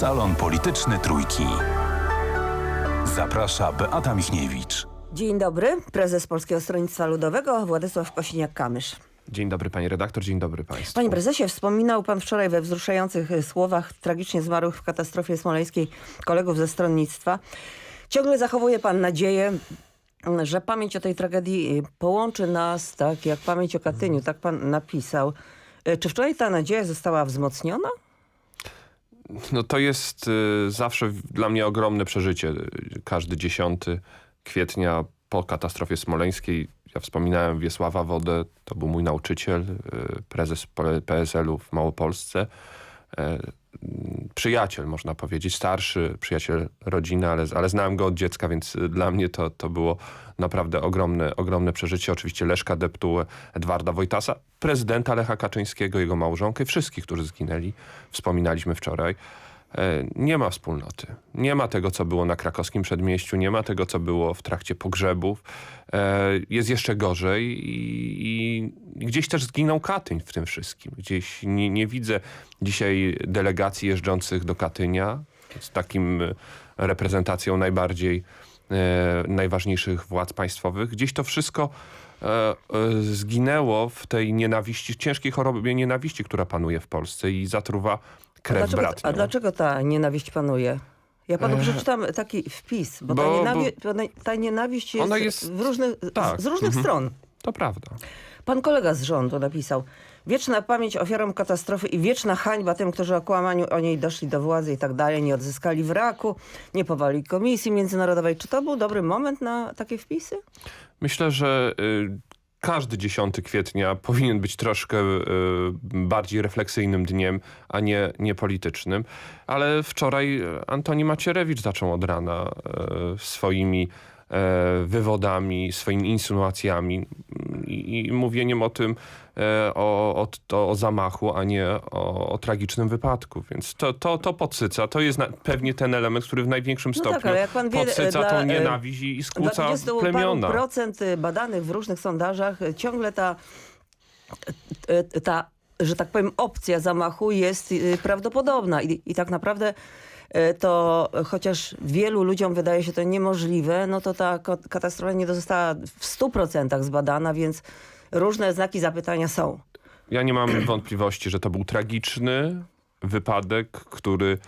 Salon Polityczny Trójki. Zaprasza Beata Michniewicz. Dzień dobry, prezes Polskiego Stronnictwa Ludowego Władysław Kosiniak-Kamysz. Dzień dobry pani redaktor, dzień dobry państwu. Panie prezesie, wspominał pan wczoraj we wzruszających y, słowach tragicznie zmarłych w katastrofie smoleńskiej kolegów ze stronnictwa. Ciągle zachowuje pan nadzieję, że pamięć o tej tragedii y, połączy nas, tak jak pamięć o Katyniu, tak pan napisał. Y, Czy wczoraj ta nadzieja została wzmocniona? No to jest y, zawsze dla mnie ogromne przeżycie. Każdy 10 kwietnia po katastrofie smoleńskiej. Ja wspominałem Wiesława Wodę, to był mój nauczyciel, y, prezes PSL-u w Małopolsce. E, Przyjaciel, można powiedzieć, starszy przyjaciel rodziny, ale, ale znałem go od dziecka, więc y, dla mnie to, to było naprawdę ogromne, ogromne przeżycie. Oczywiście Leszka Deptułę, Edwarda Wojtasa, prezydenta Lecha Kaczyńskiego, jego małżonkę, wszystkich, którzy zginęli. Wspominaliśmy wczoraj. E, Nie ma wspólnoty. Nie ma tego, co było na krakowskim przedmieściu, nie ma tego, co było w trakcie pogrzebów. E, Jest jeszcze gorzej i, gdzieś też zginął Katyń w tym wszystkim. Gdzieś nie, nie widzę dzisiaj delegacji jeżdżących do Katynia z takim reprezentacją najbardziej e, najważniejszych władz państwowych. Gdzieś to wszystko zginęło w tej nienawiści, ciężkiej chorobie nienawiści, która panuje w Polsce i zatruwa krew dlaczego, bratnią. a dlaczego ta nienawiść panuje? Ja panu przeczytam taki wpis, bo, ta, bo- nienawi ta nienawiść jest, jest- różnych, tak, z różnych mhm. stron. To prawda. Pan kolega z rządu napisał Wieczna pamięć ofiarom katastrofy i wieczna hańba tym, którzy o kłamaniu o niej doszli do władzy i tak dalej, nie odzyskali wraku, nie powali komisji międzynarodowej. Czy to był dobry moment na takie wpisy? Myślę, że y, każdy 10 kwietnia powinien być troszkę y, bardziej refleksyjnym dniem, a nie, nie politycznym. Ale wczoraj Antoni Macierewicz zaczął od rana y, swoimi wywodami, swoimi insynuacjami i, i mówieniem o tym, e, o, o, to, o zamachu, a nie o, o tragicznym wypadku. Więc to, to, to podsyca. To jest na, pewnie ten element, który w największym No tak, stopniu jak pan wie, podsyca dla, tą e, nienawiść i Dla skłóca 20 paru plemiona. procent badanych w różnych sondażach ciągle ta, ta, że tak powiem, opcja zamachu jest prawdopodobna i, i tak naprawdę to chociaż wielu ludziom wydaje się to niemożliwe, no to ta katastrofa nie została w 100% zbadana, więc różne znaki zapytania są. Ja nie mam wątpliwości, że to był tragiczny wypadek, który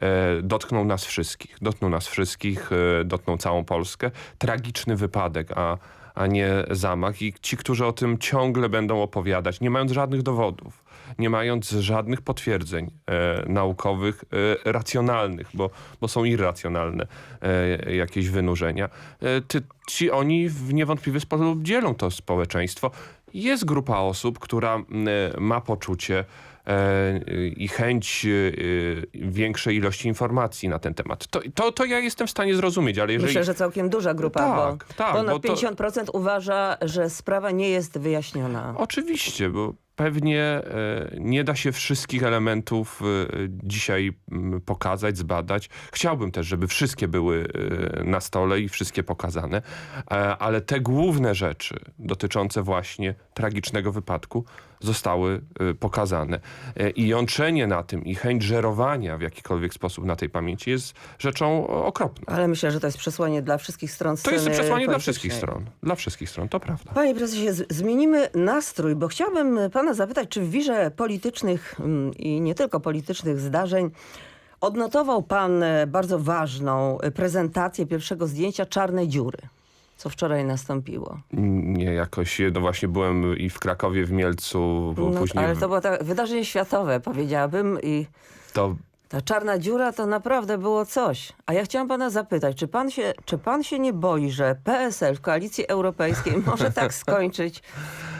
e, dotknął nas wszystkich. Dotknął nas wszystkich, e, dotknął całą Polskę. Tragiczny wypadek, a, a nie zamach. I ci, którzy o tym ciągle będą opowiadać, nie mając żadnych dowodów, nie mając żadnych potwierdzeń e, naukowych, e, racjonalnych, bo, bo są irracjonalne e, jakieś wynurzenia, e, ty, ci oni w niewątpliwy sposób dzielą to społeczeństwo. Jest grupa osób, która m, ma poczucie e, i chęć e, większej ilości informacji na ten temat. To, to, to ja jestem w stanie zrozumieć, ale jeżeli... Myślę, że całkiem duża grupa, Tak, bo tak, ponad bo to- 50% uważa, że sprawa nie jest wyjaśniona. Oczywiście, bo pewnie e, nie da się wszystkich elementów e, dzisiaj pokazać, zbadać. Chciałbym też, żeby wszystkie były e, na stole i wszystkie pokazane, e, ale te główne rzeczy dotyczące właśnie tragicznego wypadku zostały e, pokazane. E, I jątrzenie na tym i chęć żerowania w jakikolwiek sposób na tej pamięci jest rzeczą okropną. Ale myślę, że to jest przesłanie dla wszystkich stron To jest przesłanie dla wszystkich stron. Dla wszystkich stron, to prawda. Panie prezesie, zmienimy nastrój, bo chciałabym pana zapytać, czy w wirze politycznych mm, i nie tylko politycznych zdarzeń odnotował pan e, bardzo ważną e, prezentację pierwszego zdjęcia czarnej dziury, co wczoraj nastąpiło. Nie, jakoś, no właśnie byłem i w Krakowie, w Mielcu, No, później ale to było tak, wydarzenie światowe, powiedziałabym, i to ta czarna dziura to naprawdę było coś. A ja chciałam pana zapytać, czy pan się, czy pan się nie boi, że PSL w koalicji europejskiej może tak skończyć,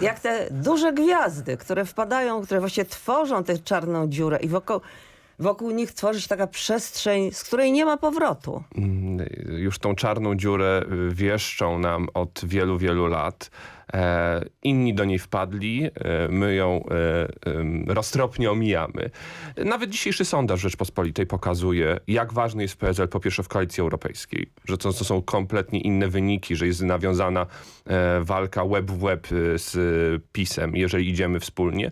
jak te duże gwiazdy, które wpadają, które właśnie tworzą tę czarną dziurę i wokół, wokół nich tworzy się taka przestrzeń, z której nie ma powrotu. mm, już tą czarną dziurę y, wieszczą nam od wielu, wielu lat. E, inni do niej wpadli, e, my ją e, roztropnie omijamy. Nawet dzisiejszy sondaż Rzeczpospolitej pokazuje, jak ważny jest PSL po pierwsze w koalicji europejskiej, że to, to są kompletnie inne wyniki, że jest nawiązana walka web w web z PiSem, jeżeli idziemy wspólnie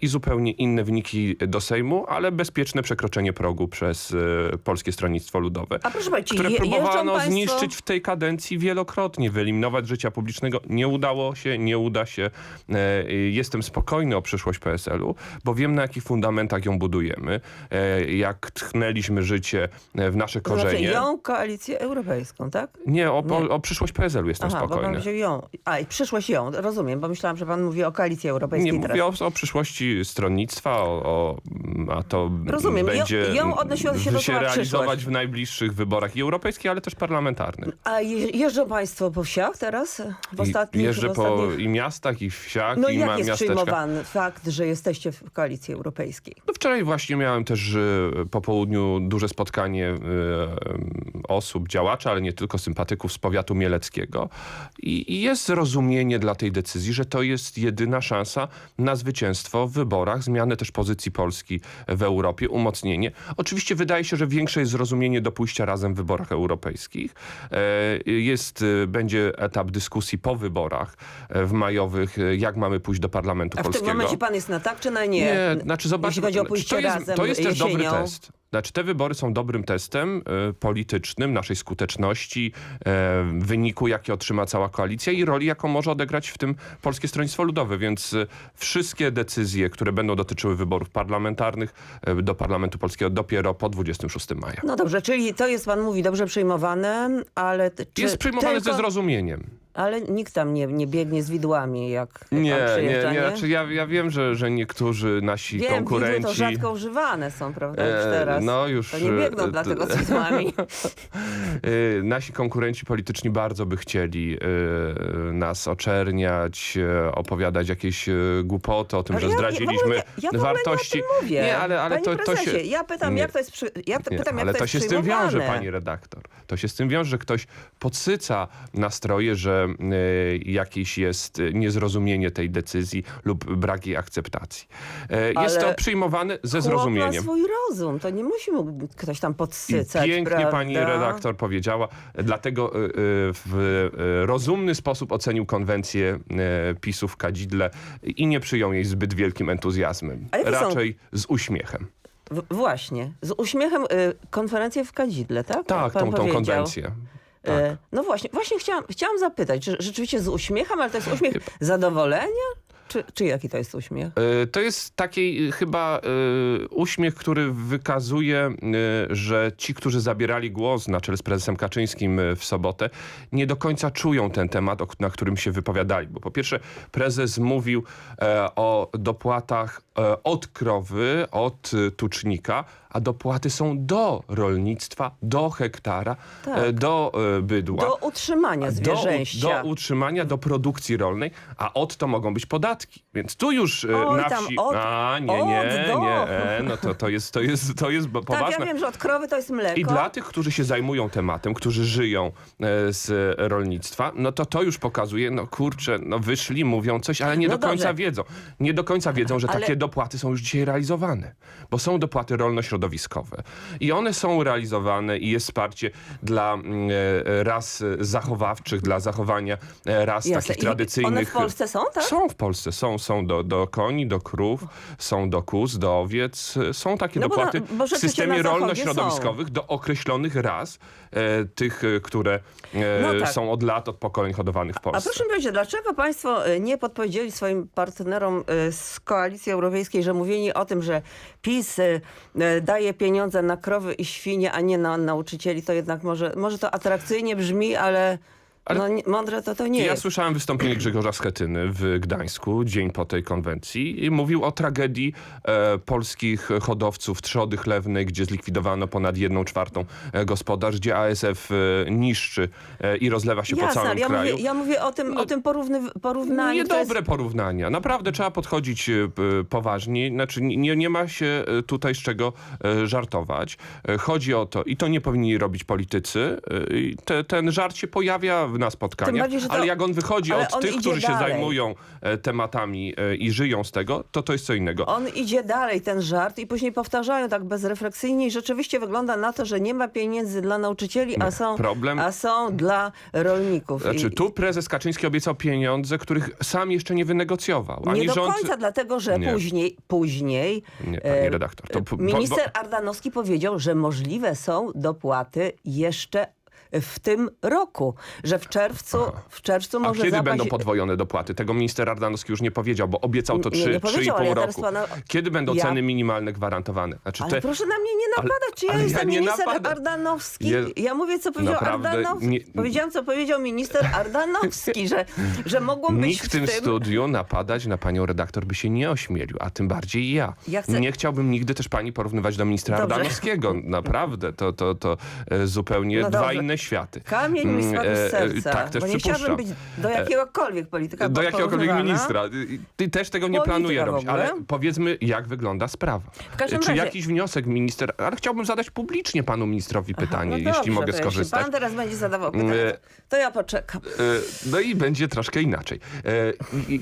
i zupełnie inne wyniki do Sejmu, ale bezpieczne przekroczenie progu przez Polskie Stronnictwo Ludowe, A proszę które je- próbowano państwo... zniszczyć w tej kadencji wielokrotnie, wyeliminować życia publicznego. Nie udało się, nie uda się. E, Jestem spokojny o przyszłość PSL-u, bo wiem na jakich fundamentach ją budujemy, e, jak tchnęliśmy życie e, w nasze To Znaczy korzenie. ją koalicję europejską, tak? Nie, o, Nie. O, o przyszłość PSL-u jestem Aha, bo pan spokojny. ją. A, i przyszłość ją, rozumiem, bo myślałam, że pan mówi o koalicji europejskiej Nie teraz. mówię o, o przyszłości stronnictwa, o, o, a to Rozumiem. Ją- będzie ją odnosiło się do słowa realizować przyszłość. w najbliższych wyborach i europejskich, ale też parlamentarnych. A je, jeżdżą państwo po wsiach teraz? W ostatnich, Jeżdżę po ostatnich... i miastach, i wsiach, No i ma jak jest miasteczka. przyjmowany fakt, że jesteście w koalicji europejskiej? No wczoraj właśnie miałem też e, po południu duże spotkanie e, osób, działaczy, ale nie tylko sympatyków z powiatu mieleckiego. I, I jest zrozumienie dla tej decyzji, że to jest jedyna szansa na zwycięstwo w wyborach, zmianę też pozycji Polski w Europie, umocnienie. Oczywiście wydaje się, że większe jest zrozumienie do pójścia razem w wyborach europejskich. E, Jest, będzie etap dyskusji po wyborach w majowych, e, jak mamy pójść do Parlamentu A w tym Polskiego. momencie pan jest na tak czy na nie? Nie, znaczy zobacz, Jeśli chodzi o pójście to jest, razem To jest też dobry test. Znaczy te wybory są dobrym testem e, politycznym naszej skuteczności, e, wyniku jaki otrzyma cała koalicja i roli jaką może odegrać w tym Polskie Stronnictwo Ludowe, więc e, wszystkie decyzje, które będą dotyczyły wyborów parlamentarnych e, do Parlamentu Polskiego dopiero po 26 maja. No dobrze, czyli to jest, pan mówi, dobrze przyjmowane, ale... Czy jest przyjmowane tylko, ze zrozumieniem. Ale nikt tam nie, nie biegnie z widłami, jak Nie, pan nie, przyjeżdża, nie. Znaczy ja, ja wiem, że, że niektórzy nasi Wiem, konkurenci... to rzadko używane są, prawda, już E, teraz. no już, To nie biegną e, dlatego z widłami. Y, Nasi konkurenci polityczni bardzo by chcieli nas oczerniać, opowiadać jakieś głupoty o tym, Ale że ja- zdradziliśmy ja nie- ja ogóle wartości. Nie. Nie, ale, ale to, to się. Ja pytam, Nie. jak to jest, przy... ja Nie, pytam, jak ale to to jest się z tym wiąże, pani redaktor. To się z tym wiąże, że ktoś podsyca nastroje, że y, jakieś jest niezrozumienie tej decyzji lub brak jej akceptacji. Y, jest Ale to przyjmowane ze zrozumieniem. ma swój rozum, to nie musi mu ktoś tam I podsycać, pięknie prawda? pani redaktor powiedziała, dlatego y, w rozumny sposób ocenił konwencję PiSu w Kadzidle i nie przyjął jej zbyt wielkim entuzjazmem. Jakie są- Raczej z uśmiechem. W, właśnie, z uśmiechem y, konferencję w Kadzidle, tak? Tak, Pan tą, tą powiedział. konwencję. Tak. E, No właśnie, właśnie chciałam, chciałam zapytać, czy rzeczywiście z uśmiechem, ale to jest uśmiech zadowolenia? Czy, czy jaki to jest uśmiech? Y, To jest taki y, chyba y, uśmiech, który wykazuje, że ci, którzy zabierali głos na czele z prezesem Kaczyńskim w sobotę, nie do końca czują ten temat, na którym się wypowiadali. Bo po pierwsze prezes mówił e, o dopłatach e, od krowy, od tucznika, a dopłaty są do rolnictwa, do hektara, Tak. e, do e, bydła. Do utrzymania zwierzęścia. Do, do utrzymania, do produkcji rolnej, a od to mogą być podatki. Więc tu już e, Oj, na tam wsi... od- a, nie, nie, od nie, e, no to, to jest, to jest, to jest bo- tak, ja poważne. wiem, że od krowy to jest mleko. I dla tych, którzy się zajmują tematem, którzy żyją z rolnictwa, no to to już pokazuje, no kurczę, no wyszli, mówią coś, ale nie No do końca dobrze. wiedzą. Nie do końca wiedzą, że Ale- takie dopłaty są już dzisiaj realizowane. Bo są dopłaty rolno-środowiskowe. I one są realizowane i jest wsparcie dla mm, e, ras zachowawczych, dla zachowania e, ras Jasne. takich I tradycyjnych. One w Polsce są, tak? Są w Polsce, są, są do, do koni, do krów, są do kóz, do owiec. Są takie No bo na- dopłaty bo w systemie rolno-środowiskowych do określonych ras, e, tych, e, które e, No tak. są od lat, od pokoleń hodowanych w A Polsce. proszę mi powiedzieć, dlaczego państwo nie podpowiedzieli swoim partnerom z koalicji europejskiej, że mówienie o tym, że PiS daje pieniądze na krowy i świnie, a nie na nauczycieli, to jednak może, może to atrakcyjnie brzmi, ale, Ale- no, nie, mądre to to nie ja jest. słyszałem wystąpienie Grzegorza Schetyny w Gdańsku, dzień po tej konwencji i mówił o tragedii e, polskich hodowców trzody chlewnej, gdzie zlikwidowano ponad jedną czwartą e, gospodarstw, gdzie ASF e, niszczy e, i rozlewa się po Jasne, całym ale ja kraju. mówię, ja mówię o tym, o tym porówny, porównaniu. które jest- Niedobre porównania. Naprawdę trzeba podchodzić e, poważnie. Znaczy nie, nie ma się e, tutaj z czego e, żartować. Chodzi o to, i to nie powinni robić politycy, te, ten żart się pojawia na spotkaniach, bardziej, że to- ale jak on wychodzi ale od on tych, którzy się dalej. zajmują e, tematami e, i żyją z tego, to to jest co innego. On idzie dalej, ten żart, i później powtarzają tak bezrefleksyjnie i rzeczywiście wygląda na to, że nie ma pieniędzy dla nauczycieli, a są, problem- a są dla rolników. Znaczy, I- tu prezes Kaczyński obiecał pieniądze, których sam jeszcze nie wynegocjował. Nie Ani do rząd... końca, dlatego że Nie. później, później Nie, e, redaktor, to minister Ardanowski powiedział, że możliwe są dopłaty jeszcze w tym roku, że w czerwcu, w czerwcu A może kiedy zapaść... będą podwojone dopłaty? Tego minister Ardanowski już nie powiedział, bo obiecał to Nie, nie 3, powiedział, ale 3,5 ja roku. pana- Kiedy będą Ja- ceny minimalne gwarantowane? Znaczy, Ale te... proszę na mnie nie napadać, czy ja ale ja jestem nie minister napadam. Ardanowski. Je- Ja mówię, co powiedział Naprawdę Ardanowski. nie- Powiedziałam, co powiedział minister Ardanowski, że, że mogą być Nikt w tym studiu napadać na panią redaktor by się nie ośmielił, a tym bardziej ja. Ja chcę- Nie chciałbym nigdy też pani porównywać do ministra Dobrze. Ardanowskiego. Naprawdę, to, to, to e, zupełnie No dwa dobrze. Inne światy. Kamień mi Mm, spadł e, z serca, Tak też bo nie chciałabym być do jakiegokolwiek polityka Do jakiegokolwiek ministra. Ty też tego nie planuję robić, ale powiedzmy, jak wygląda sprawa. Czy razie- jakiś wniosek minister, ale chciałbym zadać publicznie panu ministrowi pytanie, No jeśli dobrze, mogę to jeśli skorzystać. pan teraz będzie zadawał Mm, pytania, e, to ja poczekam. E, No i będzie troszkę inaczej. E,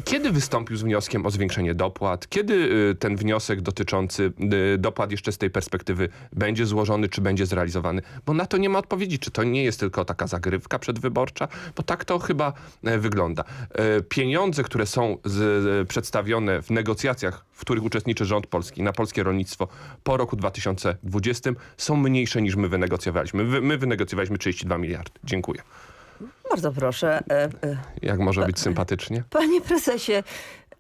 Kiedy wystąpił z wnioskiem o zwiększenie dopłat? Kiedy e, ten wniosek dotyczący e, dopłat jeszcze z tej perspektywy będzie złożony, czy będzie zrealizowany? Bo na to nie ma odpowiedzi. Czy to nie jest tylko taka zagrywka przedwyborcza? Bo tak to chyba e, wygląda. E, Pieniądze, które są z, z- przedstawione w negocjacjach, w których uczestniczy rząd polski na polskie rolnictwo po roku 2020 są mniejsze niż my wynegocjowaliśmy. Wy- My wynegocjowaliśmy 32 miliardy. Dziękuję. Bardzo proszę. e, e, Jak może być sympatycznie? Panie prezesie,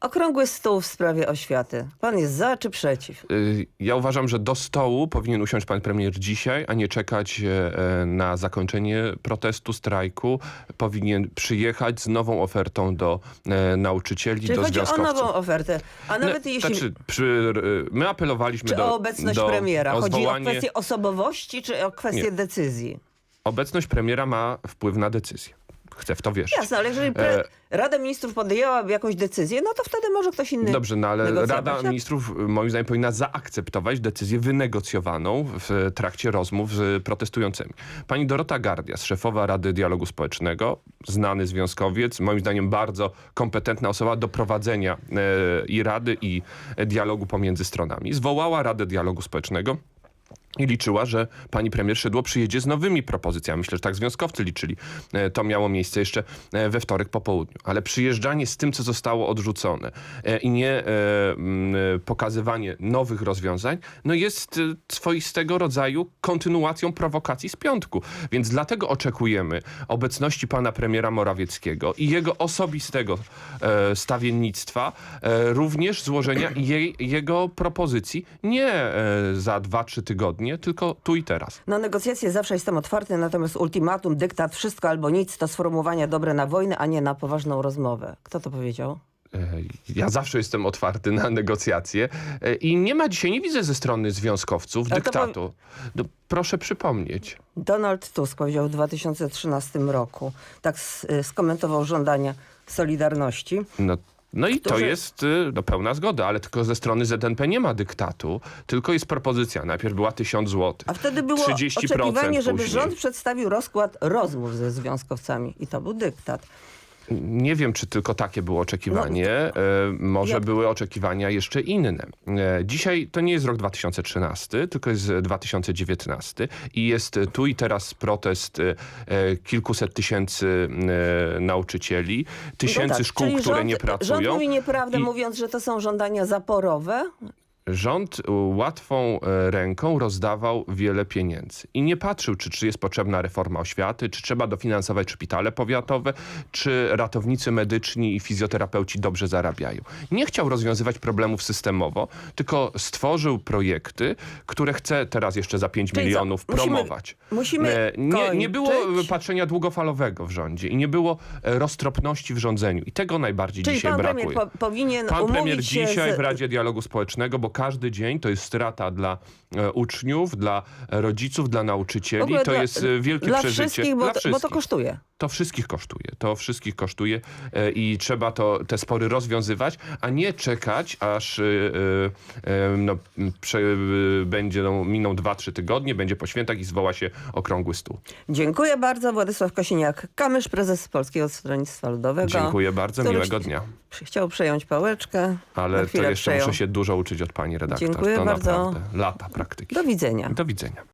okrągły stół w sprawie oświaty. Pan jest za czy przeciw? Y, Ja uważam, że do stołu powinien usiąść pan premier dzisiaj, a nie czekać e, e, na zakończenie protestu, strajku. Powinien przyjechać z nową ofertą do e, nauczycieli, Czyli do chodzi o związkowców. nową ofertę. A nawet No, jeśli... Znaczy, przy, my apelowaliśmy Czy do... o obecność do, premiera? o Chodzi zwołanie- o kwestię osobowości, czy o kwestię Nie. decyzji? Obecność premiera ma wpływ na decyzję. Chcę w to wierzyć. Jasne, ale jeżeli pre... E, Rada Ministrów podjęłaby jakąś decyzję, no to wtedy może ktoś inny Dobrze, no ale. Rada Ministrów moim zdaniem powinna zaakceptować decyzję wynegocjowaną w trakcie rozmów z protestującymi. Pani Dorota Gardias, szefowa Rady Dialogu Społecznego, znany związkowiec, moim zdaniem bardzo kompetentna osoba do prowadzenia e, i Rady i dialogu pomiędzy stronami. Zwołała Radę Dialogu Społecznego. I liczyła, że pani premier Szydło przyjedzie z nowymi propozycjami. Myślę, że tak związkowcy liczyli. E, To miało miejsce jeszcze e, we wtorek po południu. Ale przyjeżdżanie z tym, co zostało odrzucone e, i nie pokazywanie nowych rozwiązań, no jest swoistego rodzaju kontynuacją prowokacji z piątku. Więc dlatego oczekujemy obecności pana premiera Morawieckiego i jego osobistego stawiennictwa, również złożenia jej, jego propozycji nie za dwa, trzy tygodnie, tylko tu i teraz. Na negocjacje zawsze jestem otwarty, natomiast ultimatum, dyktat, wszystko albo nic to sformułowania dobre na wojnę, a nie na poważną rozmowę. Kto to powiedział? E, Ja zawsze jestem otwarty na negocjacje e, i nie ma dzisiaj, nie widzę ze strony związkowców Ale dyktatu. No, proszę przypomnieć. Donald Tusk powiedział w 2013 roku. Tak y, skomentował żądania Solidarności. No, no i to Którzy- jest y, no, pełna zgoda, ale tylko ze strony ZNP nie ma dyktatu, tylko jest propozycja. Najpierw była 1000 zł. A wtedy było 30% oczekiwanie, żeby później. rząd przedstawił rozkład rozmów ze związkowcami. I to był dyktat. Nie wiem, czy tylko takie było oczekiwanie. E, może jak- były oczekiwania jeszcze inne. E, dzisiaj to nie jest rok 2013, tylko jest 2019 i jest tu i teraz protest e, kilkuset tysięcy nauczycieli, tysięcy No tak, szkół, które rząd, nie pracują. Rząd mówi nieprawdę, I- mówiąc, że to są żądania zaporowe. Rząd łatwą e, ręką rozdawał wiele pieniędzy i nie patrzył, czy, czy jest potrzebna reforma oświaty, czy trzeba dofinansować szpitale powiatowe, czy ratownicy medyczni i fizjoterapeuci dobrze zarabiają. Nie chciał rozwiązywać problemów systemowo, tylko stworzył projekty, które chce teraz jeszcze za 5 Czyli milionów Musimy- promować. musimy E, nie, nie było kończyć. patrzenia długofalowego w rządzie i nie było e, roztropności w rządzeniu i tego najbardziej Czyli dzisiaj pan brakuje. premier po, powinien Pan umówić premier się dzisiaj z, w Radzie Dialogu Społecznego, bo każdy dzień to jest strata dla e, uczniów, dla rodziców, dla nauczycieli. To dla- jest e, wielkie Dla przeżycie. wszystkich, bo, dla to, bo to wszystkich. kosztuje. To wszystkich kosztuje. To wszystkich kosztuje e, i trzeba to, te spory rozwiązywać, a nie czekać, aż no, prze, będzie, no, miną 2-3 tygodnie, będzie po świętach i zwoła się okrągły stół. Dziękuję bardzo. Władysław Kosiniak-Kamysz, prezes Polskiego Stronnictwa Ludowego. Dziękuję bardzo, miłego dnia. Chciał przejąć pałeczkę. Ale to jeszcze przejął. muszę się dużo uczyć od pani redaktor. Dziękuję to bardzo. naprawdę lata praktyki. Do widzenia. Do widzenia.